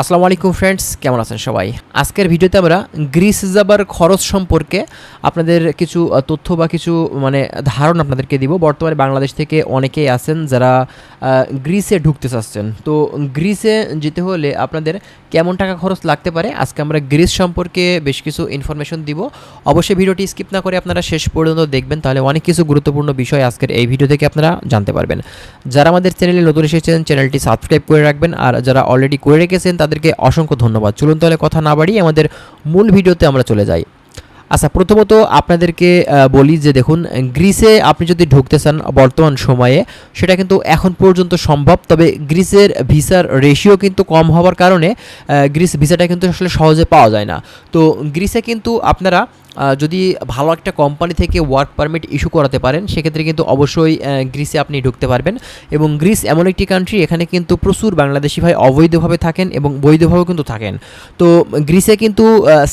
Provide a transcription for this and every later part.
আসসালামু আলাইকুম ফ্রেন্ডস, কেমন আছেন সবাই? আজকের ভিডিওতে আমরা গ্রিস যাবার খরচ সম্পর্কে আপনাদের কিছু তথ্য বা কিছু মানে ধারণা আপনাদেরকে দিব। বর্তমানে বাংলাদেশ থেকে অনেকেই আছেন যারা গ্রিসে ঢুকতে চাচ্ছেন। তো গ্রিসে যেতে হলে আপনাদের কেমন টাকা খরচ লাগতে পারে? আজকে আমরা গ্রিস সম্পর্কে বেশ কিছু ইনফরমেশন দিব। অবশ্যই ভিডিওটি স্কিপ না করে আপনারা শেষ পর্যন্ত দেখবেন, তাহলে অনেক কিছু গুরুত্বপূর্ণ বিষয় আজকের এই ভিডিও থেকে আপনারা জানতে পারবেন। যারা আমাদের চ্যানেলে নতুন এসেছেন চ্যানেলটি সাবস্ক্রাইব করে রাখবেন। আর যারা অলরেডি করে রেখেছেন তাদেরকে অসংখ্য ধন্যবাদ। চলুন তাহলে কথা না বাড়িয়ে আমাদের মূল ভিডিওতে আমরা চলে যাই। আচ্ছা প্রথমত আপনাদেরকে বলি যে দেখুন, গ্রিসে আপনি যদি ঢুকতে চান বর্তমান সময়ে, সেটা কিন্তু এখন পর্যন্ত সম্ভব। তবে গ্রিসের ভিসার রেশিও কিন্তু কম হওয়ার কারণে গ্রিস ভিসাটা কিন্তু আসলে সহজে পাওয়া যায় না। তো গ্রিসে কিন্তু আপনারা যদি ভালো একটা কোম্পানি থেকে ওয়ার্ক পারমিট ইস্যু করাতে পারেন, সেক্ষেত্রে কিন্তু অবশ্যই গ্রিসে আপনি ঢুকতে পারবেন। এবং গ্রিস এমন একটি কান্ট্রি এখানে কিন্তু প্রচুর বাংলাদেশি ভাই অবৈধভাবে থাকেন এবং বৈধভাবেও কিন্তু থাকেন। তো গ্রিসে কিন্তু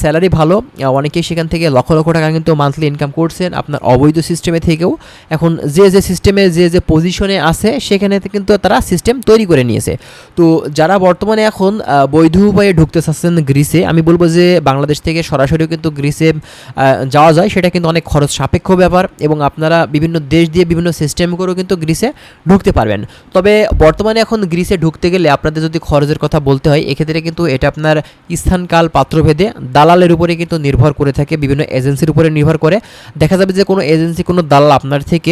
স্যালারি ভালো। অনেকেই সেখান থেকে লক্ষ লক্ষ টাকা কিন্তু মান্থলি ইনকাম করছেন আপনার অবৈধ সিস্টেমে থেকেও। এখন যে যে সিস্টেমে যে যে পজিশনে আছে, সেখানে কিন্তু তারা সিস্টেম তৈরি করে নিয়েছে। তো যারা বর্তমানে এখন বৈধ উপায়ে ঢুকতে চাচ্ছেন গ্রিসে আমি বলব যে বাংলাদেশ থেকে সরাসরিও কিন্তু গ্রিসে যাওয়া যায়, সেটা কিন্তু অনেক খরচ সাপেক্ষ ব্যাপার এবং আপনারা বিভিন্ন দেশ দিয়ে বিভিন্ন সিস্টেম করেও কিন্তু গ্রিসে ঢুকতে পারবেন। তবে বর্তমানে এখন গ্রিসে ঢুকতে গেলে আপনাদের যদি খরচের কথা বলতে হয়, এক্ষেত্রে কিন্তু এটা আপনার স্থানকাল পাত্রভেদে দালালের উপরে কিন্তু নির্ভর করে থাকে, বিভিন্ন এজেন্সির উপরে নির্ভর করে। দেখা যাবে যে কোনো এজেন্সি, কোনো দালাল আপনার থেকে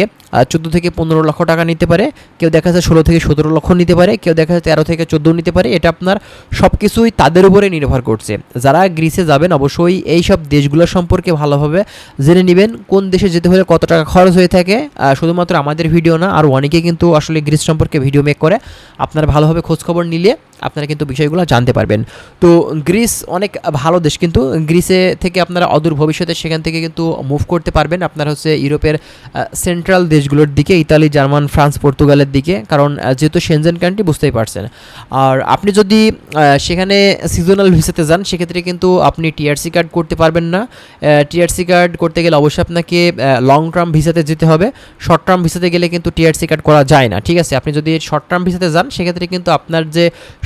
চোদ্দ থেকে পনেরো লক্ষ টাকা নিতে পারে, কেউ দেখা যাচ্ছে ষোলো থেকে সতেরো লক্ষ নিতে পারে, কেউ দেখা যাচ্ছে তেরো থেকে চোদ্দ নিতে পারে, এটা আপনার সব কিছুই তাদের উপরে নির্ভর করছে। যারা গ্রিসে যাবেন, অবশ্যই এই সব দেশগুলো সম্পর্কে ভালোভাবে জেনে নেবেন কোন দেশে যেতে হলে কত টাকা খরচ হয়ে থাকে। শুধুমাত্র আমাদের ভিডিও না, আর অনেকে কিন্তু আসলে গ্রিস সম্পর্কে ভিডিও মেক করে। আপনারা ভালোভাবে খোঁজখবর নিলে আপনারা কিন্তু বিষয়গুলো জানতে পারবেন। তো গ্রিস অনেক ভালো দেশ কিন্তু। গ্রিসে থেকে আপনারা অদূর ভবিষ্যতে সেখান থেকে কিন্তু মুভ করতে পারবেন। আপনারা হচ্ছে ইউরোপের সেন্ট্রাল দেশগুলোর দিকে, ইতালি, জার্মান, ফ্রান্স, পর্তুগালের দিকে। কারণ যেহেতু সেনজেন কান্ট্রি বুঝতেই পারছেন। আর আপনি যদি সেখানে সিজনাল ভিসাতে যান, সেক্ষেত্রে কিন্তু আপনি টিআরসি কার্ড করতে পারবেন না। টিআরসি কার্ড করতে গেলে অবশ্যই আপনাকে লং টার্ম ভিসাতে যেতে হবে। শর্ট টার্ম ভিসাতে গেলে কিন্তু টিআরসি কার্ড করা যায় না, ঠিক আছে? আপনি যদি শর্ট টার্ম ভিসাতে যান, সেক্ষেত্রে কিন্তু আপনার যে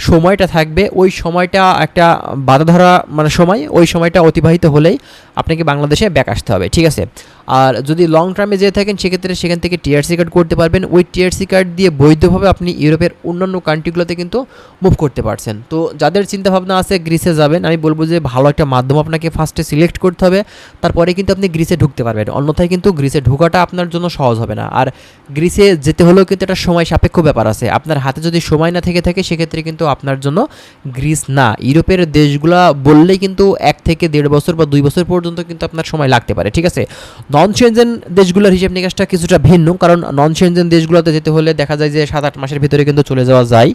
সময়টা থাকবে, ওই সময়টা একটা বাধা ধরা মানে সময়, ওই সময়টা অতিবাহিত হলেই আপনাকে বাংলাদেশে ব্যাক আসতে হবে, ঠিক আছে? আর যদি লং টার্মে যেয়ে থাকেন, সেক্ষেত্রে সেখান থেকে টিআরসি কার্ড করতে পারবেন। ওই টিআরসি কার্ড দিয়ে বৈধভাবে আপনি ইউরোপের অন্যান্য কান্ট্রিগুলোতে কিন্তু মুভ করতে পারছেন। তো যাদের চিন্তাভাবনা আছে গ্রিসে যাবেন। আমি বলব যে ভালো একটা মাধ্যম আপনাকে ফার্স্টে সিলেক্ট করতে হবে। তারপরে কিন্তু আপনি গ্রিসে ঢুকতে পারবেন। অন্যথায় কিন্তু গ্রিসে ঢোকাটা আপনার জন্য সহজ হবে না। আর গ্রিসে যেতে হলেও কিন্তু একটা সময় সাপেক্ষ ব্যাপার আছে। আপনার হাতে যদি সময় না থেকে থাকে, সেক্ষেত্রে কিন্তু আপনার জন্য গ্রিস না। ইউরোপের দেশগুলা বললেই কিন্তু এক থেকে দেড় বছর বা দুই বছর পর্যন্ত কিন্তু আপনার সময় লাগতে পারে। ঠিক আছে? নন সেনজেন দেশগুলোর হিসেব নিকাশটা কিছুটা ভিন্ন, কারণ নন সেনজেন দেশগুলোতে যেতে হলে দেখা যায় যে সাত আট মাসের ভিতরে কিন্তু চলে যাওয়া যায়।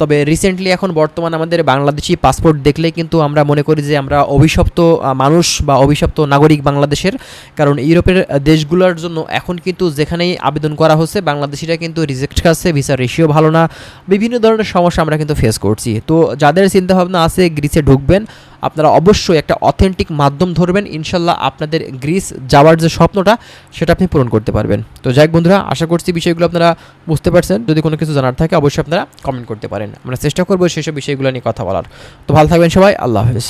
তবে রিসেন্টলি এখন বর্তমান আমাদের বাংলাদেশি পাসপোর্ট দেখলে কিন্তু আমরা মনে করি যে আমরা অভিশপ্ত মানুষ বা অভিশপ্ত নাগরিক বাংলাদেশের, কারণ ইউরোপের দেশগুলোর জন্য এখন কিন্তু যেখানেই আবেদন করা হচ্ছে, বাংলাদেশিরা কিন্তু রিজেক্ট খাচ্ছে ভিসা রেশিও ভালো না। বিভিন্ন ধরনের সমস্যা আমরা কিন্তু ফেস করছি। তো যাদের চিন্তাভাবনা আছে গ্রিসে ঢুকবেন আপনারা অবশ্যই একটা অথেন্টিক মাধ্যম ধরবেন। ইনশাল্লাহ আপনাদের গ্রিস যাওয়ার যে স্বপ্নটা, সেটা আপনি পূরণ করতে পারবেন। তো যাই বন্ধুরা, আশা করছি বিষয়গুলো আপনারা বুঝতে পারছেন। যদি কোনো কিছু জানার থাকে, অবশ্যই আপনারা কমেন্ট করতে পারেন। আমরা চেষ্টা করব সেসব বিষয়গুলো নিয়ে কথা বলার। তো ভালো থাকবেন সবাই, আল্লাহ হাফেজ।